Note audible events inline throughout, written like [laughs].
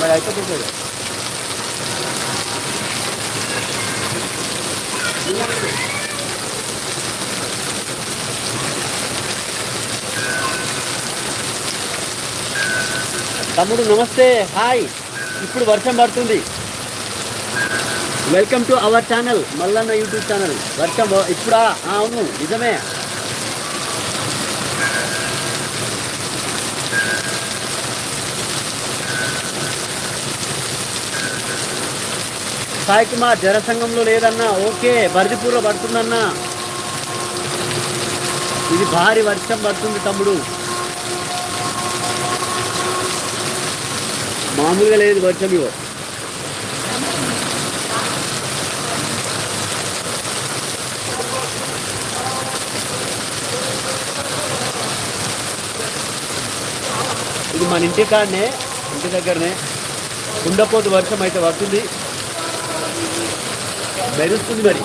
మరి అయిపోతుంది తమ్ముడు నమస్తే. హాయ్. ఇప్పుడు వర్షం పడుతుంది. Welcome to our channel Mallanna YouTube channel. వర్షం ఇప్పుడా? అవును నిజమే. సాయి కుమార్ జనసంఘంలో లేదన్నా ఓకే బరిదిపూర్లో పడుతుందన్నా. ఇది భారీ వర్షం పడుతుంది తమ్ముడు. మామూలుగా లేదు వర్షం ఇవ్వ ఇది మన ఇంటి కాడనే ఇంటి దగ్గరనే. కుండపోతు వర్షం అయితే పడుతుంది. మెరుస్తుంది మరి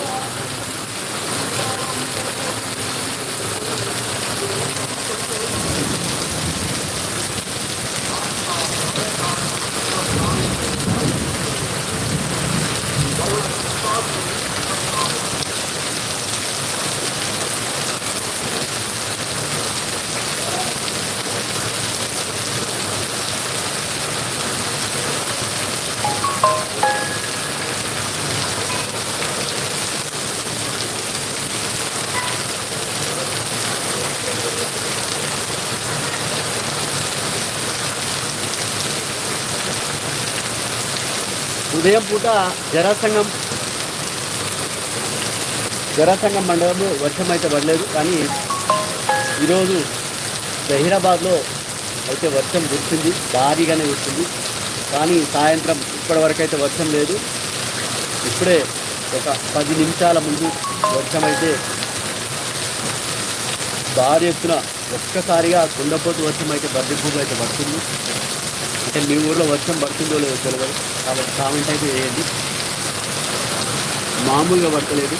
ఉదయం పూట జరాసంగం జరాసంగం మండలంలో వర్షం అయితే పడలేదు కానీ ఈరోజు జహీరాబాద్లో అయితే వర్షం కురిసింది భారీగానే కురిసింది. కానీ సాయంత్రం ఇప్పటి వరకు అయితే వర్షం లేదు. ఇప్పుడే ఒక పది నిమిషాల ముందు వర్షం అయితే భారీ ఎత్తున ఒక్కసారిగా కుండపోతు వర్షం అయితే బద్దెపూలు అయితే పడుతుంది. అంటే మీ ఊర్లో వర్షం పడుతుందో లేదో తెలియదు కాబట్టి కామెంట్ అయితే చేయండి. మామూలుగా పడతలేదు.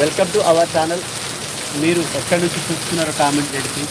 వెల్కమ్ టు అవర్ ఛానల్ మీరు ఎక్కడి నుంచి చూస్తున్నారో కామెంట్ చేసి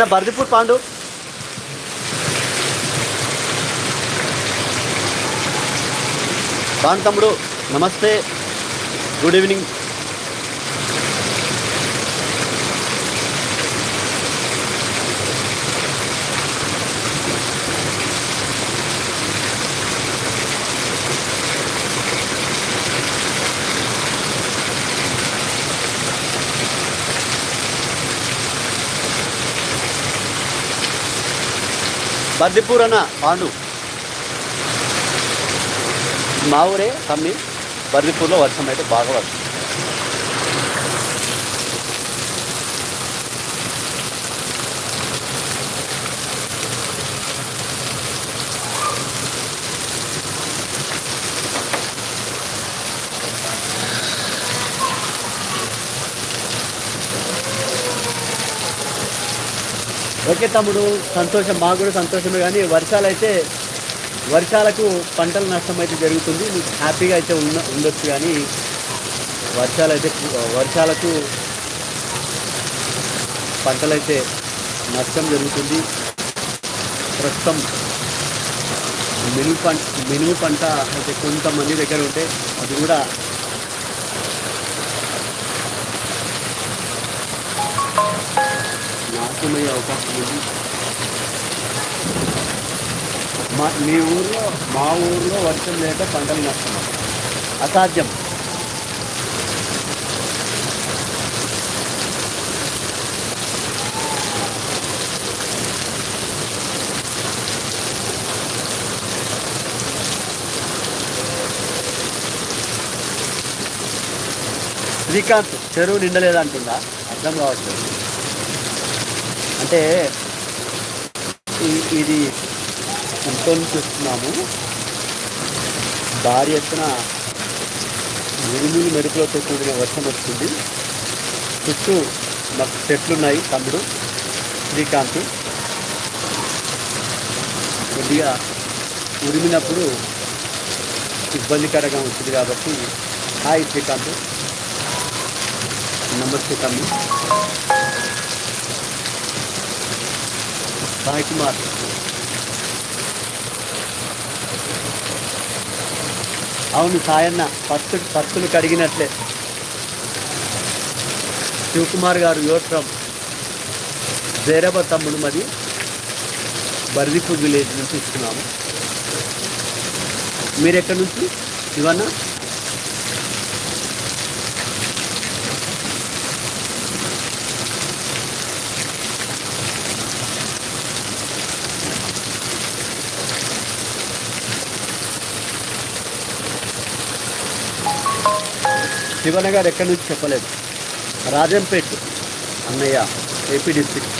అన్న బర్దిపూర్ పాండు. పాండు తమ్ముడు నమస్తే. Good evening Bardipur Pandu. మా ఊరే తమ్మి బర్దిపూర్లో వర్షం అయితే బాగా వర్షం ఓకే తమ్ముడు సంతోషం మాకు కూడా సంతోషమే కానీ వర్షాలు అయితే వర్షాలకు పంటల నష్టం అయితే జరుగుతుంది. మీకు హ్యాపీగా అయితే ఉన్న ఉండొచ్చు కానీ వర్షాలు అయితే వర్షాలకు పంటలైతే నష్టం జరుగుతుంది. ప్రస్తుతం మినుగు పంట మినుగు పంట అయితే కొంతమంది దగ్గర ఉంటే అది కూడా నష్టమయ్యే అవకాశం ఉంది. మా మీ ఊర్లో మా ఊర్లో వర్షం లేక పంటలు నష్టం. అసాధ్యం. శ్రీకాంత్ చెరువు నిండలేదంటుందా? అర్థం కావట్లేదు. అంటే ఈ- ఇది ఇంట్లో చూస్తున్నాము. భార్య భారీ ఎత్తున ఉరుములు మెరుపులతో కూడిన వర్షం వస్తుంది. చుట్టూ మాకు చెట్లు ఉన్నాయి తమ్ముడు. శ్రీకాంత్. కొద్దిగా ఉరిమినప్పుడు ఇబ్బందికరంగా ఉంటుంది కాబట్టి. హాయ్ శ్రీకాంత్. నమస్తే తమ్ముడు. సాయి కుమార్ అవును సాయన్న పత్తు పత్తులు కడిగినట్లే. శివకుమార్ గారు యోట్రం జైరాబాద్ తమ్ముడు మరి. బర్దిపూర్ విలేజ్ నుంచి ఇస్తున్నాము మీరు ఎక్కడి నుంచి? ఇవన్నా శివన్న గారు ఎక్కడి నుంచి చెప్పలేదు. రాజంపేట్ అన్నయ్య ఏపీ డిస్ట్రిక్ట్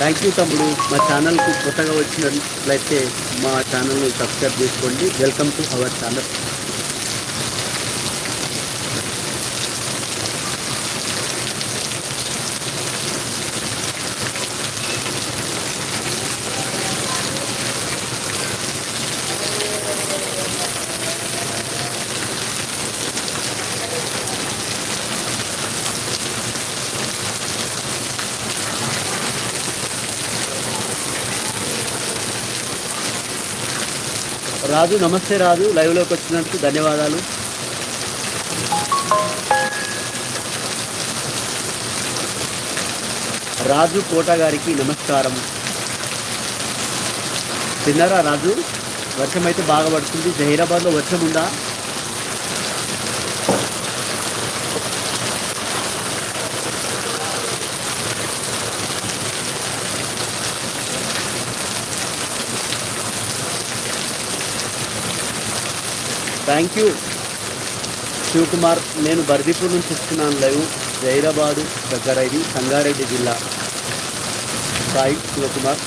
థ్యాంక్ యూ తమ్ముడు. మా ఛానల్కు కొత్తగా వచ్చినట్లయితే మా ఛానల్ని సబ్స్క్రైబ్ చేసుకోండి. Welcome to our channel Raju నమస్తే రాజు. లైవ్లోకి వచ్చినందుకు ధన్యవాదాలు. రాజు కోట గారికి నమస్కారం. తిన్నారా రాజు? వర్షం అయితే బాగా పడుతుంది. జహీరాబాద్లో వర్షం ఉందా? Thank you. శివకుమార్ నేను బర్దీపూర్ నుంచి ఇస్తున్నాను లైవ్. జైరాబాదు దగ్గర ఇది సంగారెడ్డి జిల్లా. సాయి శివకుమార్.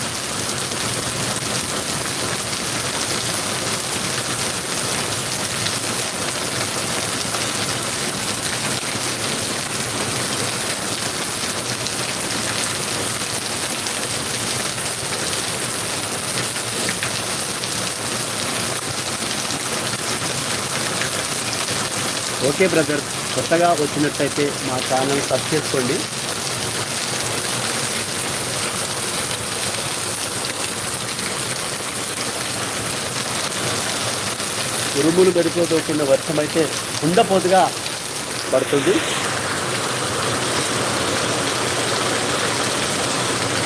Okay brother. కొత్తగా వచ్చినట్టయితే మా ఛానల్ సబ్ చేసుకోండి. ఉరుములు గడిపోతున్న వర్షం అయితే ఉండపోతుగా పడుతుంది.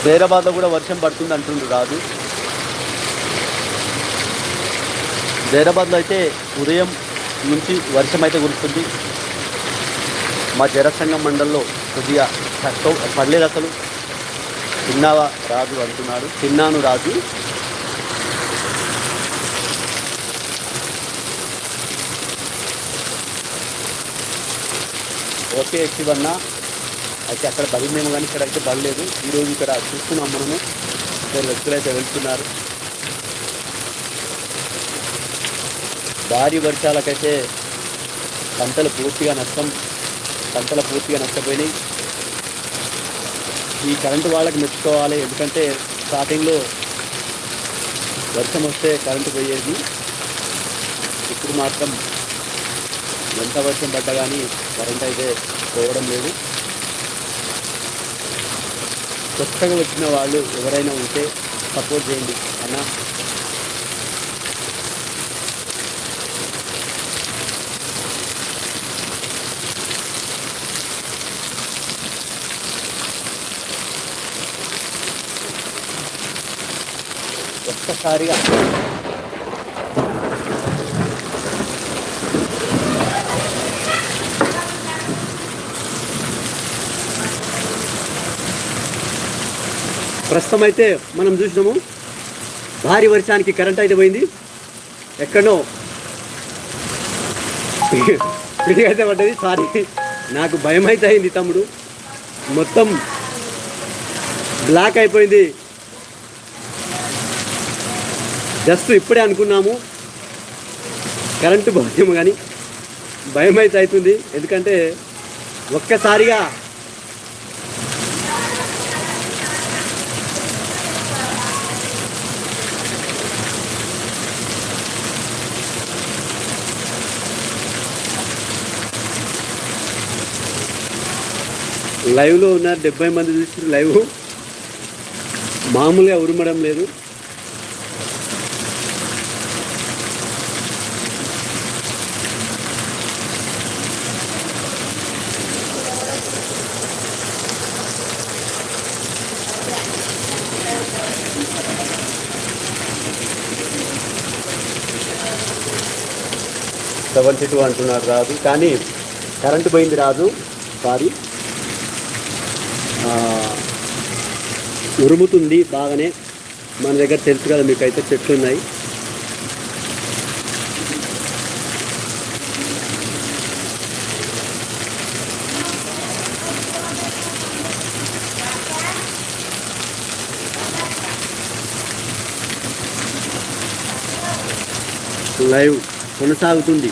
హైదరాబాద్లో కూడా వర్షం పడుతుంది అంటుండ్రు రాదు జైరాబాద్లో అయితే ఉదయం నుంచి వర్షం అయితే కురుస్తుంది. మా జనసంఘం మండలంలో కొద్దిగా తక్కువ పడలేదు అసలు. తిన్నావా రాజు అంటున్నాడు. తిన్నాను రాజు. ఓకే శివన్న. అయితే అక్కడ బలిమేమో కానీ ఇక్కడ అయితే బలలేదు ఈరోజు ఇక్కడ చూస్తున్నాం మనము. ఇద్దరు వ్యక్తులు అయితే వెళ్తున్నారు. భారీ వర్షాలకైతే పంటలు పూర్తిగా నష్టం పంటలు పూర్తిగా నష్టపోయినాయి. ఈ కరెంటు వాళ్ళకి మెచ్చుకోవాలి. ఎందుకంటే స్టార్టింగ్లో వర్షం వస్తే కరెంటు పోయేది. ఇప్పుడు మాత్రం ఎంత వర్షం పడ్డా కానీ కరెంట్ అయితే పోవడం లేదు. కొత్తగా వచ్చిన వాళ్ళు ఎవరైనా ఉంటే సపోర్ట్ చేయండి అన్న ఒక్కసారిగా. ప్రస్తుతం అయితే మనం చూసినాము భారీ వర్షానికి కరెంట్ అయితే పోయింది. ఎక్కడో అయితే పడ్డది. సారీ నాకు భయం అయితే అయింది తమ్ముడు. మొత్తం బ్లాక్ అయిపోయింది. జస్ట్ ఇప్పుడే అనుకున్నాము. కరెంటు పోతేమో కానీ భయం అయితే అవుతుంది ఎందుకంటే ఒక్కసారిగా లైవ్లో ఉన్న డెబ్బై మంది చూసి లైవ్. మామూలుగా ఉరుమడం లేదు. చెట్టు టూ అంటున్నారు రాదు కానీ కరెంటు పోయింది రాదు సారీ. ఉరుముతుంది బాగానే. మన దగ్గర తెలుసు కదా మీకు అయితే చెట్లు ఉన్నాయి. లైవ్ కొనసాగుతుంది.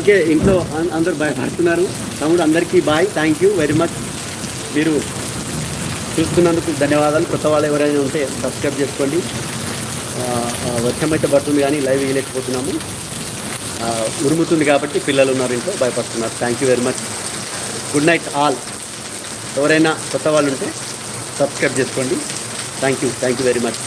ఓకే ఇంట్లో అం- అందరూ భయపడుతున్నారు తమ్ముడు అందరికీ bye thank you very much మీరు చూస్తున్నందుకు ధన్యవాదాలు. కొత్త వాళ్ళు ఎవరైనా ఉంటే సబ్స్క్రైబ్ చేసుకోండి. వర్షం అయితే పడుతుంది కానీ లైవ్ వేయలేకపోతున్నాము. ఉరుముతుంది కాబట్టి పిల్లలు ఉన్నారు ఇంట్లో భయపడుతున్నారు. Thank you very much good night all ఎవరైనా కొత్త వాళ్ళు ఉంటే సబ్స్క్రైబ్ చేసుకోండి. Thank you thank you very much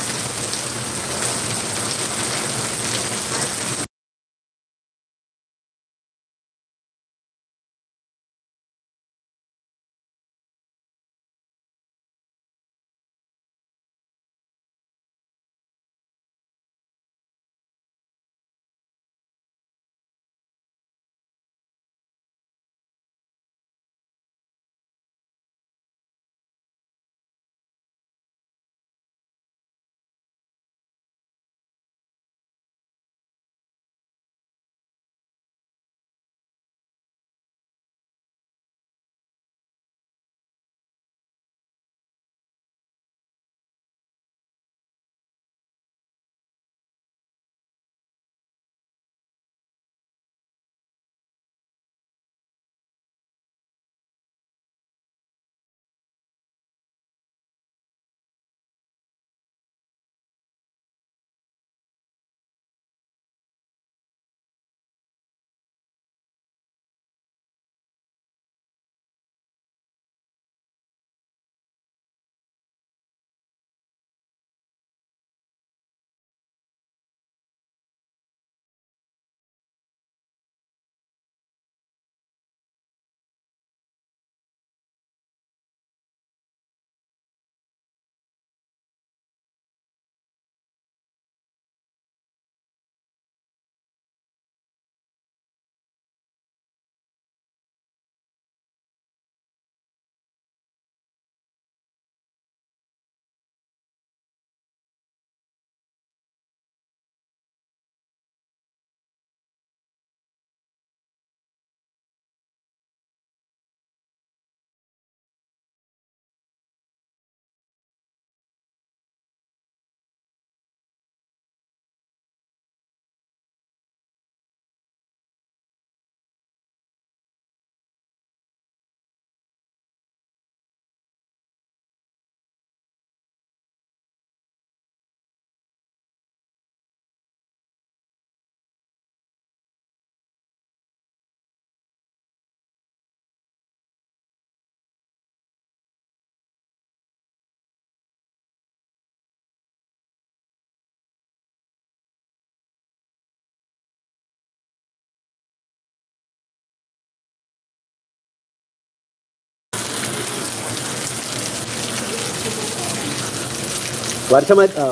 వర్షం అయితే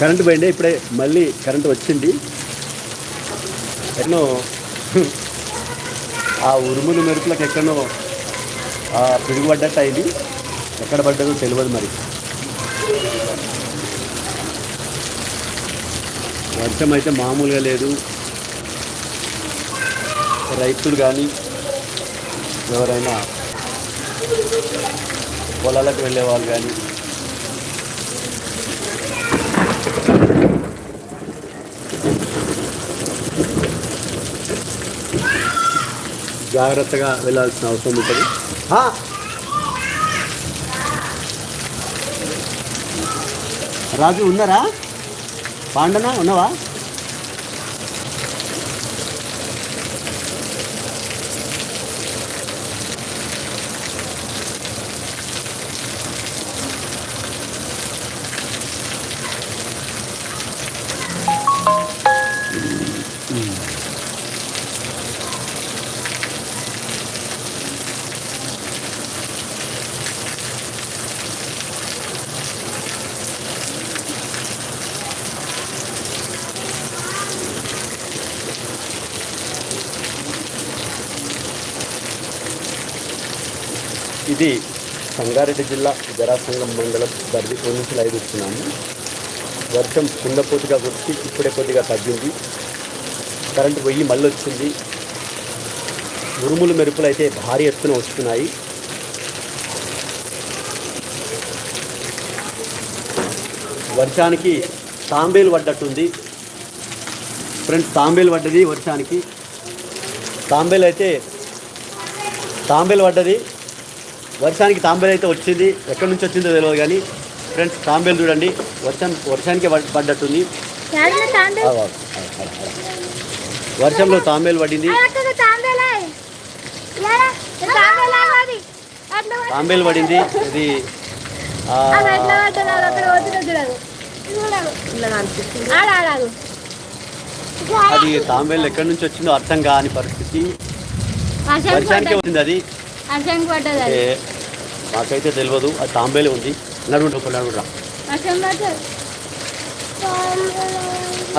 కరెంటు పోయిండే ఇప్పుడే మళ్ళీ కరెంటు వచ్చింది. ఎన్నో [laughs] ఆ ఉరుములు మెరుపులకు ఎక్కడో ఆ పిడుగుపడ్డట్టు అయింది ఎక్కడ పడ్డదో తెలియదు మరి. వర్షం అయితే మామూలుగా లేదు. రైతులు కానీ ఎవరైనా పొలాలకు వెళ్ళే వాళ్ళు కానీ. జాగ్రత్తగా వెళ్ళాల్సిన అవసరం ఉంటుంది. ఆ! రాజు ఉన్నారా? పాండనా? ఉన్నావా? ఇది సంగారెడ్డి జిల్లా జరాసంగం మండలం బర్దిపూర్ నుంచి లైవ్ ఇస్తున్నాము వర్షం కుండపోతుగా వచ్చి ఇప్పుడే కొద్దిగా తగ్గింది. కరెంటు పోయి మళ్ళీ వచ్చింది. ఉరుములు మెరుపులు అయితే భారీ ఎత్తున వస్తున్నాయి. వర్షానికి తాంబేలు పడ్డట్టుంది ఫ్రెండ్స్ తాంబేలు పడ్డది వర్షానికి. తాంబేలు అయితే తాంబేలు పడ్డది వర్షానికి తాంబేలు అయితే వచ్చింది. ఎక్కడి నుంచి వచ్చిందో తెలియదు కానీ ఫ్రెండ్స్ తాంబేలు చూడండి. వర్షం వర్షానికి పడ్- పడ్డట్టుంది. వర్షంలో తాంబేలు పడింది. అక్కడ తాంబేలే. పడింది. ఇది ఆ, అది తాంబేలు ఎక్కడి నుంచి వచ్చిందో అర్థం కాని పరిస్థితి. వర్షం వర్షానికే వచ్చింది అది. పడ్డది అది. మాకైతే తెలియదు అది తాంబేలే ఉంది. నడుగుండు ఒక నడుగురా పడ్డది.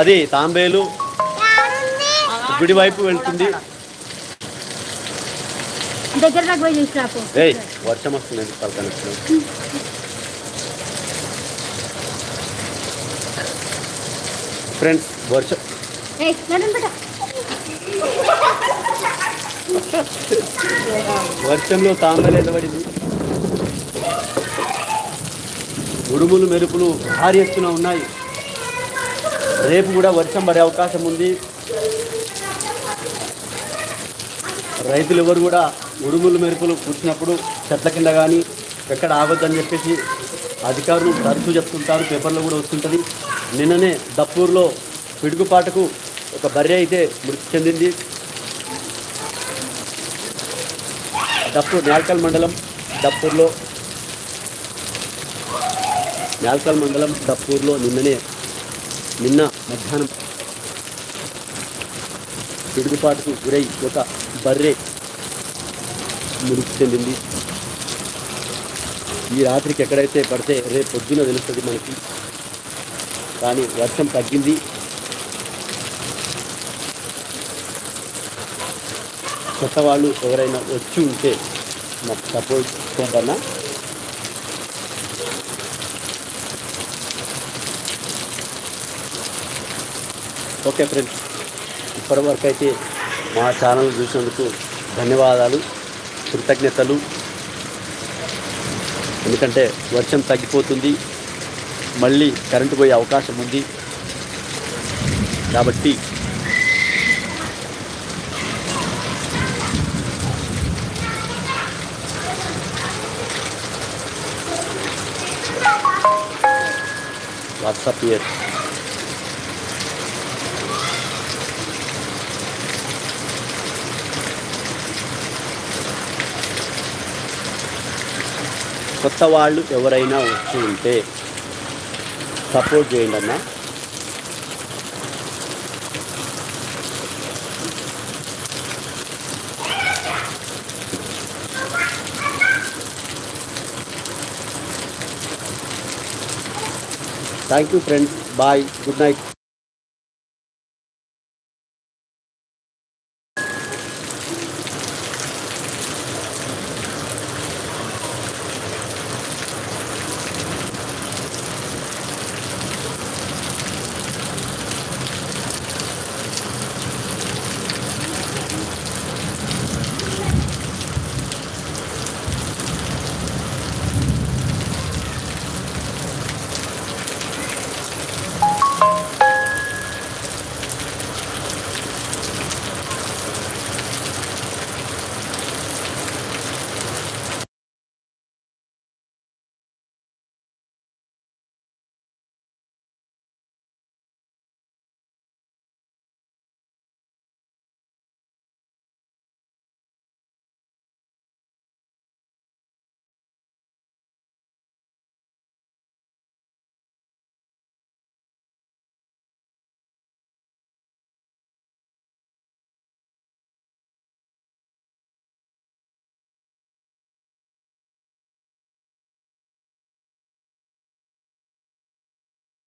అది తాంబేలు గుడి వైపు వెళ్తుంది. దగ్గర పోయి చూసిరాపు ఏయ్ వర్షం వస్తుంది ఫ్రెండ్స్ వర్షం. ఏయ్ నడుం బిడ్డ వర్షంలో తామర నిలబడింది ఉడుములు మెరుపులు భారీ ఎత్తున ఉన్నాయి. రేపు కూడా వర్షం పడే అవకాశం ఉంది. రైతులు ఎవరు కూడా ఉడుములు మెరుపులు కూర్చున్నప్పుడు చెట్ల కింద కానీ ఎక్కడ ఆగొద్దని చెప్పేసి అధికారులు తరచూ చెప్తుంటారు. పేపర్లో కూడా వస్తుంటుంది. నిన్ననే దప్పూర్లో పిడుగుపాటకు ఒక బర్రె అయితే మృతి చెందింది. డప్పూర్ నాల్కల్ మండలం డప్పూర్లో నాల్కల్ మండలం డప్పూర్లో నిన్ననే నిన్న మధ్యాహ్నం తిరుగుబాటుకు గురై ఒక బర్రె మృతి చెందింది. ఈ రాత్రికి ఎక్కడైతే పడితే రేపు పొద్దున తెలుస్తుంది మనకి. కానీ వర్షం తగ్గింది. కొత్త వాళ్ళు ఎవరైనా వచ్చి ఉంటే మాకు సపోర్ట్ చేద్దామా ఓకే ఫ్రెండ్స్ ఇప్పటివరకు అయితే మా ఛానల్ చూసినందుకు ధన్యవాదాలు కృతజ్ఞతలు. ఎందుకంటే వర్షం తగ్గిపోతుంది మళ్ళీ కరెంటు పోయే అవకాశం ఉంది. కాబట్టి వాట్సాప్ కొత్త వాళ్ళు ఎవరైనా వచ్చి ఉంటే సపోర్ట్ చేయండి అన్నా. Thank you friends bye good night